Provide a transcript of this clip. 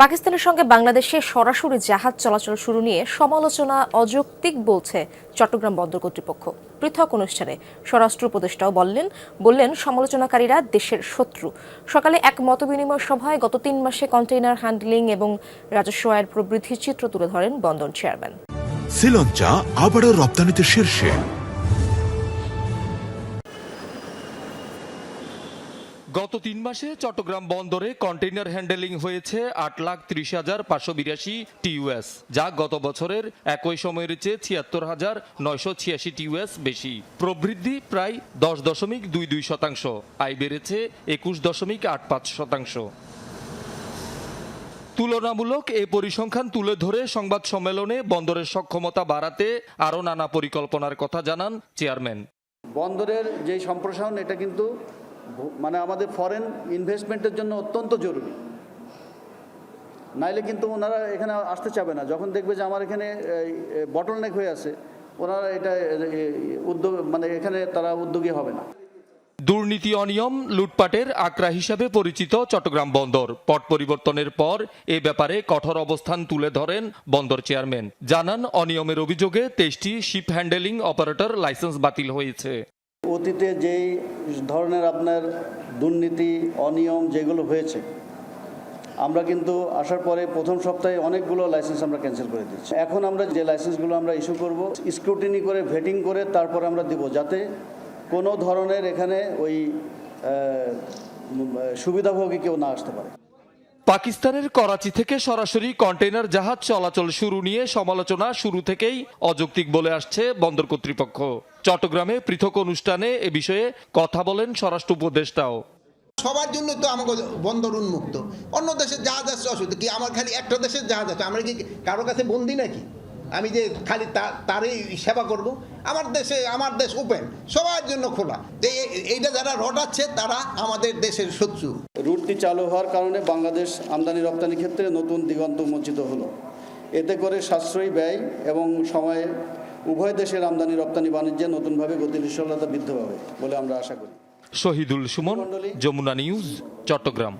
পাকিস্তানের সঙ্গে বাংলাদেশে সরাসরি জাহাজ চলাচল শুরু নিয়ে সমালোচনা অযৌক্তিক বলছে চট্টগ্রাম বন্দর কর্তৃপক্ষ। পৃথক অনুষ্ঠানে স্বরাষ্ট্র উপদেষ্টাও বললেন বললেন সমালোচনাকারীরা দেশের শত্রু। সকালে এক মতবিনিময় সভায় গত তিন মাসে কন্টেইনার হ্যান্ডলিং এবং রাজস্ব আয়ের প্রবৃদ্ধির চিত্র তুলে ধরেন বন্দর চেয়ারম্যান। শ্রীলঞ্চা আবারও রপ্তানিতে শীর্ষে। গত তিন মাসে চট্টগ্রাম বন্দরে কন্টেইনার হ্যান্ডেলিং হয়েছে আট লাখ ত্রিশ হাজার পাঁচশো বিরাশি টিউএস যা গত বছরের একই সময়ের চেয়ে ছিয়াত্তর হাজার নয়শো ছিয়াশি টিউএস বেশি। প্রবৃদ্ধি প্রায় দশ দশমিক দুই দুই শতাংশ, আয় বেড়েছে একুশ দশমিক আট পাঁচ শতাংশ। তুলনামূলক এ পরিসংখ্যান তুলে ধরে সংবাদ সম্মেলনে বন্দরের সক্ষমতা বাড়াতে আরও নানা পরিকল্পনার কথা জানান চেয়ারম্যান। বন্দরের যে সম্প্রসারণ, এটা কিন্তু মানে আমাদের ফরেন ইনভেস্টমেন্টের জন্য অত্যন্ত জরুরি। নাইলে কিন্তু ওনারা এখানে আসতে চাবে না। যখন দেখবে যে আমার এখানে বটল বটলনেক হয়ে আছে, ওনারা এটা উদ্যোগ মানে এখানে তারা উদ্যোগী হবে না। দুর্নীতি অনিয়ম লুটপাটের আকরা হিসাবে পরিচিত চট্টগ্রাম বন্দর। পট পরিবর্তনের পর এ ব্যাপারে কঠোর অবস্থান তুলে ধরেন বন্দর চেয়ারম্যান। জানান অনিয়মের অভিযোগে তেইশটি শিপ হ্যান্ডেলিং অপারেটর লাইসেন্স বাতিল হয়েছে। অতীতে যেই ধরনের আপনার দুর্নীতি, অনিয়ম যেগুলো হয়েছে, আমরা কিন্তু আসার পরে প্রথম সপ্তাহে অনেকগুলো লাইসেন্স আমরা ক্যান্সেল করে দিচ্ছি এখন আমরা যে লাইসেন্সগুলো আমরা ইস্যু করব স্ক্রুটিনি করে ভেটিং করে তারপরে আমরা দিব, যাতে কোনো ধরনের এখানে ওই সুবিধাভোগী কেউ না আসতে পারে। পাকিস্তানের করাচি থেকে সরাসরি কন্টেইনার জাহাজ চলাচল শুরু নিয়ে সমালোচনা শুরু থেকেই অযৌক্তিক বলে আসছে বন্দর কর্তৃপক্ষ। চট্টগ্রামে পৃথক অনুষ্ঠানে এ বিষয়ে কথা বলেন স্বরাষ্ট্র উপদেষ্টাও। সবার জন্য তো আমাকে বন্দর উন্মুক্ত। অন্য দেশের জাহাজ আসছে, অসুবিধা কি? আমার খালি একটা দেশের জাহাজ আছে, আমরা কি কারও কাছে বন্দি নাকি? আমি যে খালি তা- তারই সেবা করব আমার দেশে আমার দেশ ওপেন সবার জন্য খোলা। যে এইটা যারা রটাচ্ছে তারা আমাদের দেশের শত্রু। রুটটি চালু হওয়ার কারণে বাংলাদেশ আমদানি রপ্তানি ক্ষেত্রে নতুন দিগন্ত উন্মোচিত হলো। এতে করে সাশ্রয়ী ব্যয় এবং সময়ে উভয় দেশের আমদানি রপ্তানি বাণিজ্যে নতুনভাবে গতিশীলতা বৃদ্ধি পাবে বলে আমরা আশা করি। শহীদুল সুমন যমুনা নিউজ চট্টগ্রাম।